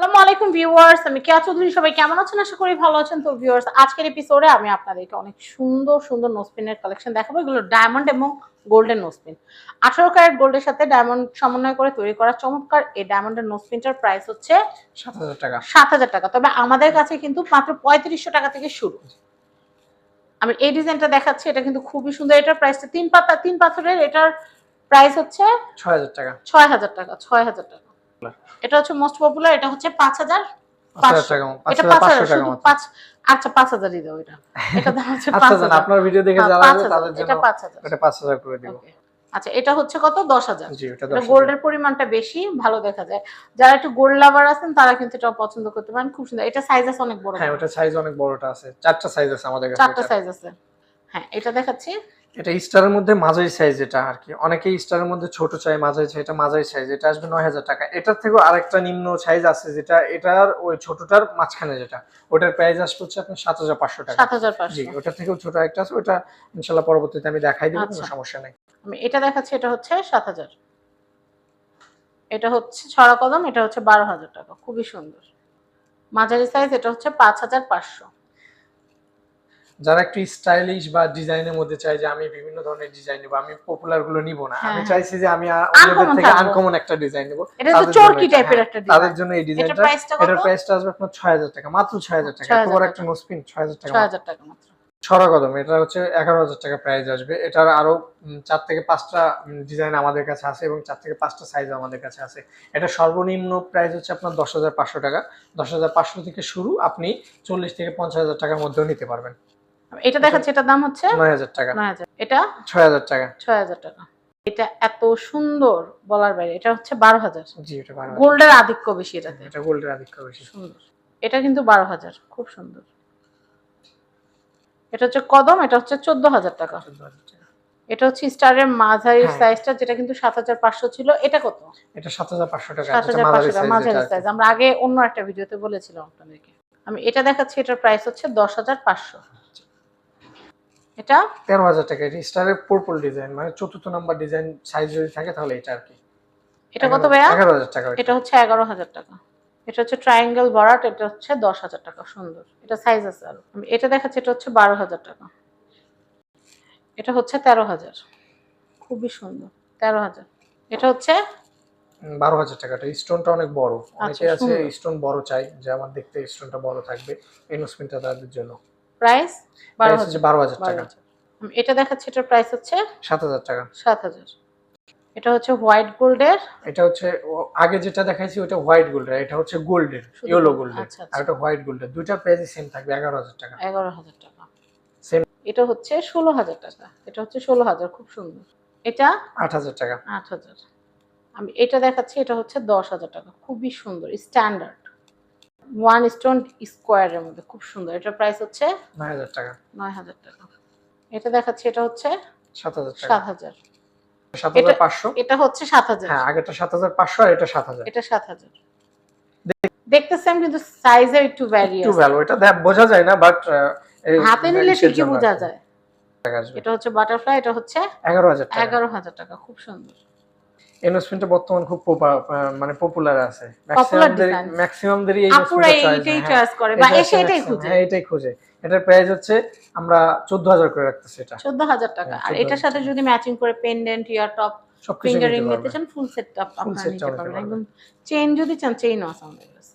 আসসালামু আলাইকুম ভিউয়ার্স আমি কেয়া চৌধুরী সবাই কেমন আছেন? আশা করি ভালো আছেন। তো ভিউয়ার্স আজকের এপিসোডে আমি আপনাদেরকে অনেক সুন্দর সুন্দর নোসপিনের কালেকশন দেখাবো। এগুলো ডায়মন্ড এবং গোল্ডেন নোসপিন আঠারো ক্যারেট গোল্ডের সাথে ডায়মন্ড সমন্বয় করে তৈরি করা চমৎকার এই ডায়মন্ডের নোসপিনটার প্রাইস হচ্ছে সাত হাজার টাকা। সাত হাজার টাকা। তবে আমাদের কাছে কিন্তু মাত্র পঁয়ত্রিশশো টাকা থেকে শুরু। আমি এই ডিজাইনটা দেখাচ্ছি এটা কিন্তু খুবই সুন্দর। এটার প্রাইসটা তিন পাতা তিন পাথরের এটার প্রাইস হচ্ছে ছয় হাজার টাকা। ছয় হাজার টাকা ছয় হাজার টাকা। এটা হচ্ছে মোস্ট পপুলার এটা হচ্ছে পাঁচ হাজার আপনার ভিডিও দেখে হ্যাঁ, যারা পাঁচ আসবে হাজার, তাদের জন্য এটা পাঁচ হাজার। এটা পাঁচ হাজার করে দিব। আচ্ছা এটা হচ্ছে কত? দশ হাজার। গোল্ডের পরিমাণটা বেশি ভালো দেখা যায়। যারা একটু গোল্ড লাভার আছেন তারা কিন্তু এটা পছন্দ করতে পারেন। খুব সুন্দর। এটা সাইজ আছে অনেক বড় হ্যাঁ ওটা সাইজ অনেক বড়টা আছে। চারটা সাইজ আছে আমাদের কাছে চারটা সাইজ আছে। হ্যাঁ এটা দেখাচ্ছি। এটা স্টারের মধ্যে মাঝারি সাইজ এটা আর কি অনেকেই স্টারের মধ্যে ছোট চাই মাঝারি চাই এটা মাঝারি সাইজ এটা আসবে নয় হাজার টাকা। এটার থেকেও আরেকটা নিম্ন সাইজ আছে যেটা এটার ওই ছোটটার মাঝখানে যেটা। ওটার প্রাইস আসবে হচ্ছে আপনার সাত হাজার পাঁচশো টাকা। সাত হাজার জি ওটার থেকেও ছোট একটা আছে ওটা ইনশাল্লাহ পরবর্তীতে আমি দেখাই দিব কোনো আচ্ছা। সমস্যা নেই। আমি এটা দেখাচ্ছি এটা হচ্ছে সাত হাজার। এটা হচ্ছে ছড়া কদম এটা হচ্ছে বারো হাজার টাকা। খুবই সুন্দর। মাঝারি সাইজ এটা হচ্ছে পাঁচ হাজার পাঁচশো। যারা একটু স্টাইলিশ বা ডিজাইনের মধ্যে চাই যে আমি বিভিন্ন ধরনের ডিজাইন নেব আমি পপুলারগুলো নিব না। আমি হ্যাঁ, চাইছি যে আমি অন্যদের থেকে আনকমন একটা ডিজাইন নেব। এটা তো তাদের জন্য চরকি টাইপের হ্যাঁ, তাদের জন্য এই ডিজাইনটা এটার প্রাইসটা আসবে আপনার ছয় হাজার টাকা মাত্র ছয় হাজার টাকা। 6,000 এত বড় একটা নোসপিন ছয় হাজার টাকা ছয় হাজার টাকা মাত্র। ছড়া কদম এটা হচ্ছে এগারো হাজার টাকা প্রাইস আসবে। এটার আরও চার থেকে পাঁচটা ডিজাইন আমাদের কাছে আছে এবং চার থেকে পাঁচটা সাইজ আমাদের কাছে আছে। এটা সর্বনিম্ন প্রাইস হচ্ছে আপনার দশ হাজার পাঁচশো টাকা। দশ হাজার পাঁচশো থেকে শুরু আপনি চল্লিশ থেকে পঞ্চাশ হাজার টাকার মধ্যেও নিতে পারবেন। এটা দেখাচ্ছি এটার দাম হচ্ছে নয় হাজার টাকা। নয় হাজার। এটা ছয় হাজার টাকা। ছয় হাজার টাকা। এটা এত সুন্দর বলার বাইরে এটা হচ্ছে বারো হাজার। জি এটা বারো হাজার। গোল্ডের আধিক্য বেশি এটাতে। এটা গোল্ডের আধিক্য বেশি। সুন্দর। এটা কিন্তু বারো হাজার খুব সুন্দর। এটা হচ্ছে কদম এটা হচ্ছে চোদ্দ হাজার টাকা। চোদ্দ হাজার টাকা। এটা হচ্ছে স্টারের মাঝারি হ্যাঁ। সাইজটা যেটা কিন্তু সাত হাজার পাঁচশো ছিল। এটা কত? এটা সাত হাজার পাঁচশো টাকা সাত যেটা হাজার মাঝারি পাঁচশো টাকা মাঝারি সাইজ আমরা আগে অন্য একটা ভিডিওতে বলেছিলাম আপনাদেরকে। আমি এটা দেখাচ্ছি এটার প্রাইস হচ্ছে দশ হাজার পাঁচশো। এটা? তেরো হাজার টাকা এটা স্টারের পর্পল ডিজাইন মানে চতুর্থ নাম্বার ডিজাইন সাইজ যদি থাকে তাহলে এটা আর কি। এটা কত ভাইয়া? এগারো হাজার টাকা এটা হচ্ছে এগারো হাজার টাকা। এটা হচ্ছে ট্রায়াঙ্গেল বরাট এটা হচ্ছে দশ হাজার টাকা সুন্দর। এটা সাইজ আছে আরও। আমি এটা দেখাচ্ছি এটা হচ্ছে বারো হাজার টাকা। এটা হচ্ছে তেরো হাজার। খুবই সুন্দর তেরো হাজার। এটা হচ্ছে? বারো হাজার টাকাটা স্টোনটা অনেক বড়। অনেকে আচ্ছা, আছে স্টোন বড় চাই যে আমার দেখতে স্টোনটা বড় থাকবে এই নোসপিনটা তাদের জন্য। প্রাইস? বারো হাজার। বারো হাজার টাকা। এটা দেখাচ্ছি এটার প্রাইস হচ্ছে? সাত হাজার টাকা। সাত হাজার। এটা হচ্ছে হোয়াইট গোল্ডের? এটা হচ্ছে আগে যেটা দেখাইছি ওটা হোয়াইট গোল্ডের এটা হচ্ছে গোল্ডের ইয়েলো গোল্ডের। আচ্ছা, আচ্ছা। আর এটা হোয়াইট গোল্ডের। দুইটা প্রাইসই সেম থাকবে এগারো হাজার টাকা। এগারো হাজার টাকা। Same. এটা হচ্ছে ষোলো হাজার টাকা। এটা হচ্ছে ষোলো হাজার খুব সুন্দর। এটা? আট হাজার টাকা। আট হাজার। আমি এটা দেখাচ্ছি এটা হচ্ছে দশ হাজার টাকা। খুবই সুন্দর স্ট্যান্ডার্ড ওয়ান স্টোন স্কোয়ারের মধ্যে খুব সুন্দর। এটার প্রাইস হচ্ছে নয় হাজার টাকা। নয় হাজার টাকা। এটা দেখাচ্ছি এটা হচ্ছে সাত হাজার সাত হাজার। সাত হাজার এটা- পাঁচশো। এটা হচ্ছে সাত হাজার। হ্যাঁ আগেটা সাত হাজার পাঁচশো আর এটা সাত হাজার। এটা সাত হাজার। দেখতে সেম কিন্তু সাইজে একটু ভ্যারি একটু ভ্যালু এটা বোঝা যায় না বাট হাতে নিলে ঠিকই বোঝা যায়। এটা হচ্ছে বাটারফ্লাই এটা হচ্ছে এগারো হাজার টাকা। এগারো হাজার টাকা খুব সুন্দর। এনোসপিনটা বর্তমান খুব মানে পপুলার আছে। ম্যাক্সিমামদেরই এই আপুরা এইটাই চয়েস করে বা এসে এটাই খুঁজে। হ্যাঁ এটাই খুঁজে। এটার প্রাইস হচ্ছে আমরা চোদ্দ হাজার করে রাখতেছি এটা। চোদ্দ হাজার টাকা। হ্যাঁ, আর এটার সাথে যদি ম্যাচিং করে পেন্ডেন্ট ইয়ার টপ ফিঙ্গারিং নিতে চান ফুল সেট আপ আপনারা নিতে পারবেন। একদম চেইন যদি চান চেইন আছে আমাদের কাছে।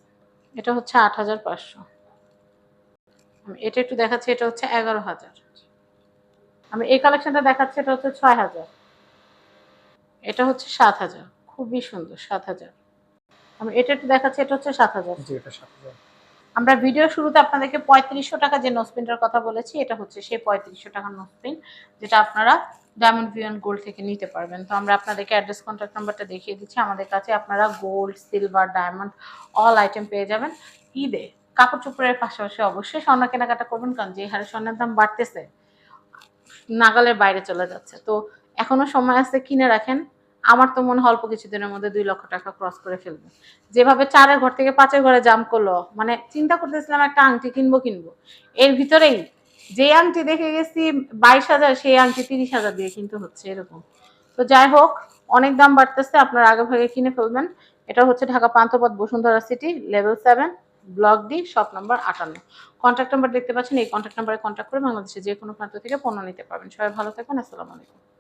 এটা হচ্ছে আট হাজার পাঁচশো। আমি এটা একটু দেখাচ্ছি এটা হচ্ছে এগারো হাজার। আমি এই কালেকশনটা দেখাচ্ছি এটা হচ্ছে ছয় হাজার। এটা হচ্ছে সাত হাজার। খুবই সুন্দর সাত হাজার। আমি এটা একটু দেখাচ্ছি এটা হচ্ছে সাত হাজার। আমরা ভিডিও শুরুতে আপনাদেরকে পঁয়ত্রিশশো টাকা যে নোসপিনটার কথা বলেছি এটা হচ্ছে সেই পঁয়ত্রিশশো টাকার নোসপিন যেটা আপনারা ডায়মন্ড ভিয়ন গোল্ড থেকে নিতে পারবেন। তো আমরা আপনাদেরকে অ্যাড্রেস কন্ট্যাক্ট নাম্বারটা দেখিয়ে দিচ্ছি। আমাদের কাছে আপনারা gold silver diamond all item পেয়ে যাবেন। ঈদে কাপড় চোপড়ের পাশাপাশি অবশ্যই স্বর্ণ কেনাকাটা করবেন কারণ যে হারে স্বর্ণের দাম বাড়তেছে নাগালের বাইরে চলে যাচ্ছে। তো এখনও সময় আছে কিনে রাখেন। আমার তো মনে হয় অল্প কিছুদিনের মধ্যে দুই লক্ষ টাকা ক্রস করে ফেলবে। যেভাবে চারের ঘর থেকে পাঁচের ঘরে জাম করল মানে চিন্তা করতেছিলাম একটা আংটি কিনবো কিনবো। এর ভিতরেই যে আংটি দেখে গেছি, বাইশ হাজার, সেই আংটি তিরিশ হাজার দিয়ে কিনতে হচ্ছে, এরকম। তো যাই হোক, অনেক দাম বাড়তেছে, আপনারা আগে ভাগে কিনে ফেলবেন। এটা হচ্ছে Dhaka Panthapath Bashundhara city level seven block D shop number আটান্ন। কন্ট্যাক্ট নাম্বার দেখতে পাচ্ছেন, এই কন্ট্যাক্ট নাম্বারে কন্ট্যাক্ট করে বাংলাদেশে যে কোনো প্রান্ত থেকে পণ্য নিতে পারবেন। সবাই ভালো থাকবেন, আসসালামু আলাইকুম।